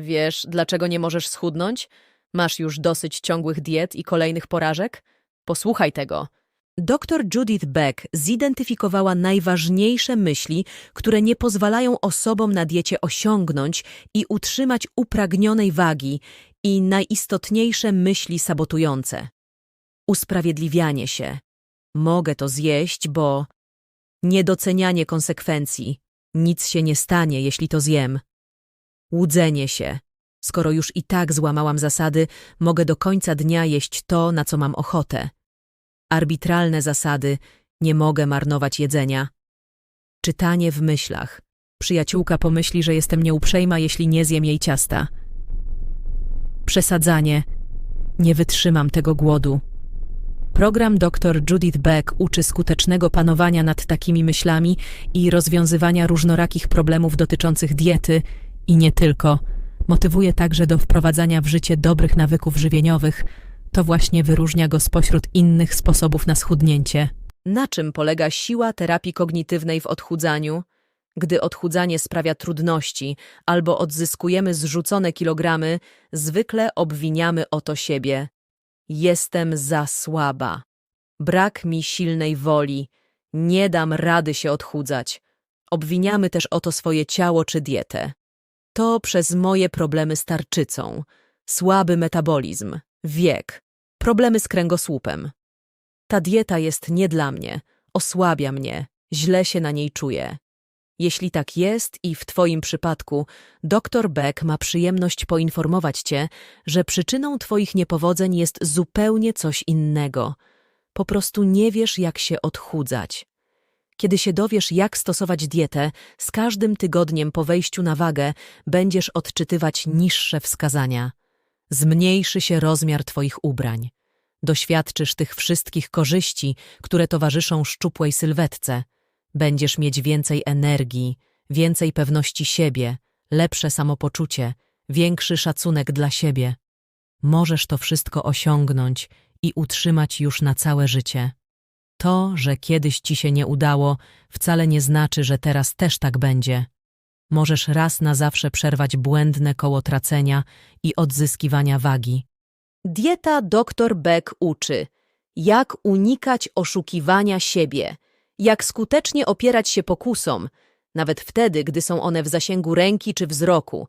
Wiesz, dlaczego nie możesz schudnąć? Masz już dosyć ciągłych diet i kolejnych porażek? Posłuchaj tego. Dr Judith Beck zidentyfikowała najważniejsze myśli, które nie pozwalają osobom na diecie osiągnąć i utrzymać upragnionej wagi i najistotniejsze myśli sabotujące. Usprawiedliwianie się. Mogę to zjeść, bo... Niedocenianie konsekwencji. Nic się nie stanie, jeśli to zjem. Łudzenie się. Skoro już i tak złamałam zasady, mogę do końca dnia jeść to, na co mam ochotę. Arbitralne zasady, nie mogę marnować jedzenia. Czytanie w myślach. Przyjaciółka pomyśli, że jestem nieuprzejma, jeśli nie zjem jej ciasta. Przesadzanie. Nie wytrzymam tego głodu. Program dr Judith Beck uczy skutecznego panowania nad takimi myślami i rozwiązywania różnorakich problemów dotyczących diety i nie tylko. Motywuje także do wprowadzania w życie dobrych nawyków żywieniowych. To właśnie wyróżnia go spośród innych sposobów na schudnięcie. Na czym polega siła terapii kognitywnej w odchudzaniu? Gdy odchudzanie sprawia trudności albo odzyskujemy zrzucone kilogramy, zwykle obwiniamy o to siebie. Jestem za słaba. Brak mi silnej woli. Nie dam rady się odchudzać. Obwiniamy też o to swoje ciało czy dietę. To przez moje problemy z tarczycą, słaby metabolizm, wiek, problemy z kręgosłupem. Ta dieta jest nie dla mnie, osłabia mnie, źle się na niej czuję. Jeśli tak jest i w Twoim przypadku, dr Beck ma przyjemność poinformować Cię, że przyczyną Twoich niepowodzeń jest zupełnie coś innego. Po prostu nie wiesz, jak się odchudzać. Kiedy się dowiesz, jak stosować dietę, z każdym tygodniem po wejściu na wagę będziesz odczytywać niższe wskazania. Zmniejszy się rozmiar Twoich ubrań. Doświadczysz tych wszystkich korzyści, które towarzyszą szczupłej sylwetce. Będziesz mieć więcej energii, więcej pewności siebie, lepsze samopoczucie, większy szacunek dla siebie. Możesz to wszystko osiągnąć i utrzymać już na całe życie. To, że kiedyś ci się nie udało, wcale nie znaczy, że teraz też tak będzie. Możesz raz na zawsze przerwać błędne koło tracenia i odzyskiwania wagi. Dieta dr Beck uczy, jak unikać oszukiwania siebie, jak skutecznie opierać się pokusom, nawet wtedy, gdy są one w zasięgu ręki czy wzroku,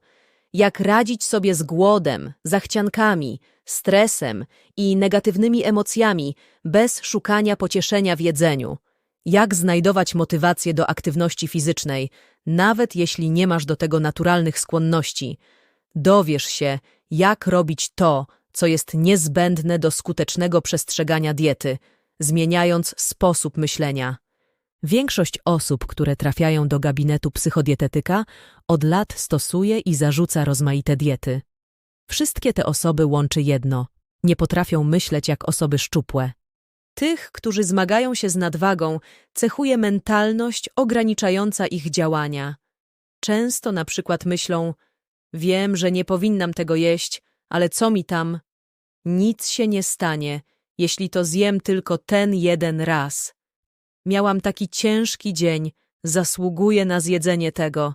jak radzić sobie z głodem, zachciankami, stresem i negatywnymi emocjami bez szukania pocieszenia w jedzeniu, jak znajdować motywację do aktywności fizycznej, nawet jeśli nie masz do tego naturalnych skłonności. Dowiesz się, jak robić to, co jest niezbędne do skutecznego przestrzegania diety, zmieniając sposób myślenia. Większość osób, które trafiają do gabinetu psychodietetyka, od lat stosuje i zarzuca rozmaite diety. Wszystkie te osoby łączy jedno nie potrafią myśleć jak osoby szczupłe. Tych, którzy zmagają się z nadwagą, cechuje mentalność ograniczająca ich działania. Często na przykład myślą: Wiem, że nie powinnam tego jeść, ale co mi tam? Nic się nie stanie, jeśli to zjem tylko ten jeden raz. Miałam taki ciężki dzień, zasługuję na zjedzenie tego.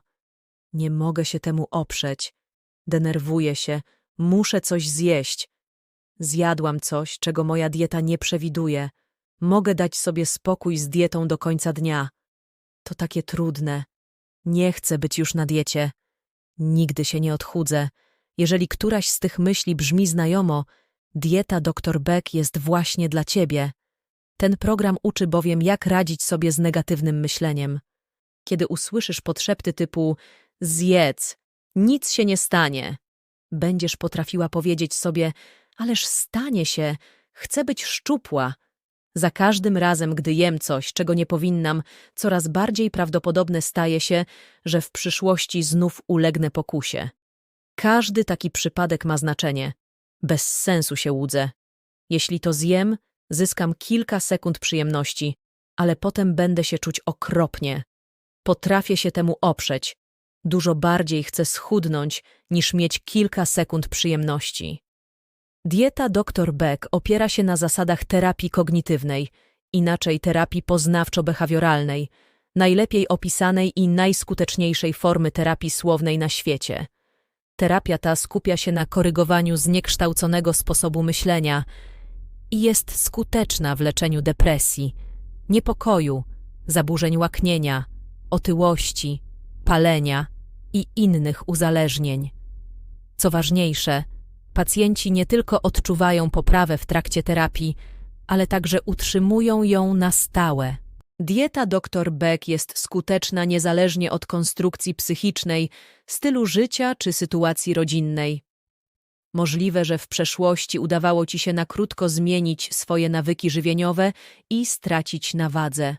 Nie mogę się temu oprzeć. Denerwuję się, muszę coś zjeść. Zjadłam coś, czego moja dieta nie przewiduje. Mogę dać sobie spokój z dietą do końca dnia. To takie trudne. Nie chcę być już na diecie. Nigdy się nie odchudzę. Jeżeli któraś z tych myśli brzmi znajomo, dieta dr Beck jest właśnie dla ciebie. Ten program uczy bowiem, jak radzić sobie z negatywnym myśleniem. Kiedy usłyszysz podszepty typu zjedz, nic się nie stanie, będziesz potrafiła powiedzieć sobie, ależ stanie się, chcę być szczupła. Za każdym razem, gdy jem coś, czego nie powinnam, coraz bardziej prawdopodobne staje się, że w przyszłości znów ulegnę pokusie. Każdy taki przypadek ma znaczenie. Bez sensu się łudzę. Jeśli to zjem, zyskam kilka sekund przyjemności, ale potem będę się czuć okropnie. Potrafię się temu oprzeć. Dużo bardziej chcę schudnąć, niż mieć kilka sekund przyjemności. Dieta dr Beck opiera się na zasadach terapii kognitywnej, inaczej terapii poznawczo-behawioralnej, najlepiej opisanej i najskuteczniejszej formy terapii słownej na świecie. Terapia ta skupia się na korygowaniu zniekształconego sposobu myślenia i jest skuteczna w leczeniu depresji, niepokoju, zaburzeń łaknienia, otyłości, palenia i innych uzależnień. Co ważniejsze, pacjenci nie tylko odczuwają poprawę w trakcie terapii, ale także utrzymują ją na stałe. Dieta dr Beck jest skuteczna niezależnie od konstrukcji psychicznej, stylu życia czy sytuacji rodzinnej. Możliwe, że w przeszłości udawało ci się na krótko zmienić swoje nawyki żywieniowe i stracić na wadze.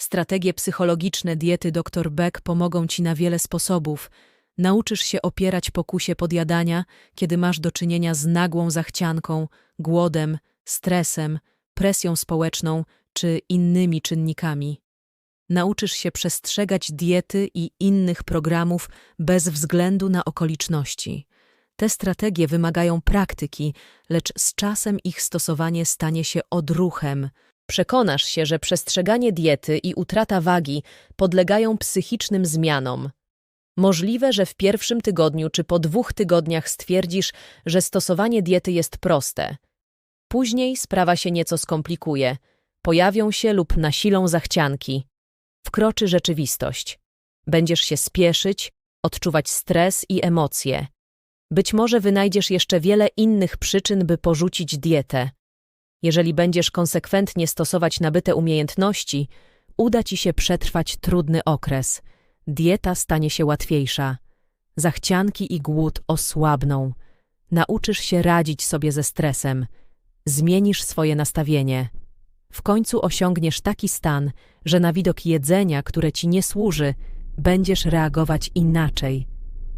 Strategie psychologiczne diety dr Beck pomogą ci na wiele sposobów. Nauczysz się opierać pokusie podjadania, kiedy masz do czynienia z nagłą zachcianką, głodem, stresem, presją społeczną czy innymi czynnikami. Nauczysz się przestrzegać diety i innych programów bez względu na okoliczności. Te strategie wymagają praktyki, lecz z czasem ich stosowanie stanie się odruchem. Przekonasz się, że przestrzeganie diety i utrata wagi podlegają psychicznym zmianom. Możliwe, że w pierwszym tygodniu czy po dwóch tygodniach stwierdzisz, że stosowanie diety jest proste. Później sprawa się nieco skomplikuje. Pojawią się lub nasilą zachcianki. Wkroczy rzeczywistość. Będziesz się spieszyć, odczuwać stres i emocje. Być może wynajdziesz jeszcze wiele innych przyczyn, by porzucić dietę. Jeżeli będziesz konsekwentnie stosować nabyte umiejętności, uda ci się przetrwać trudny okres. Dieta stanie się łatwiejsza. Zachcianki i głód osłabną. Nauczysz się radzić sobie ze stresem. Zmienisz swoje nastawienie. W końcu osiągniesz taki stan, że na widok jedzenia, które ci nie służy, będziesz reagować inaczej.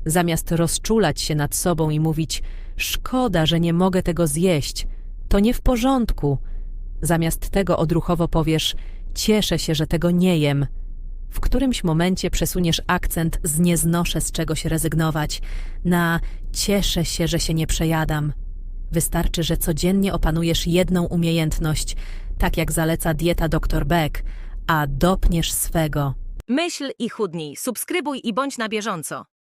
Zamiast rozczulać się nad sobą i mówić: Szkoda, że nie mogę tego zjeść, to nie w porządku. Zamiast tego odruchowo powiesz: Cieszę się, że tego nie jem. W którymś momencie przesuniesz akcent z nie znoszę z czegoś rezygnować na cieszę się, że się nie przejadam. Wystarczy, że codziennie opanujesz jedną umiejętność, tak jak zaleca dieta dr Beck, a dopniesz swego. Myśl i chudnij, subskrybuj i bądź na bieżąco.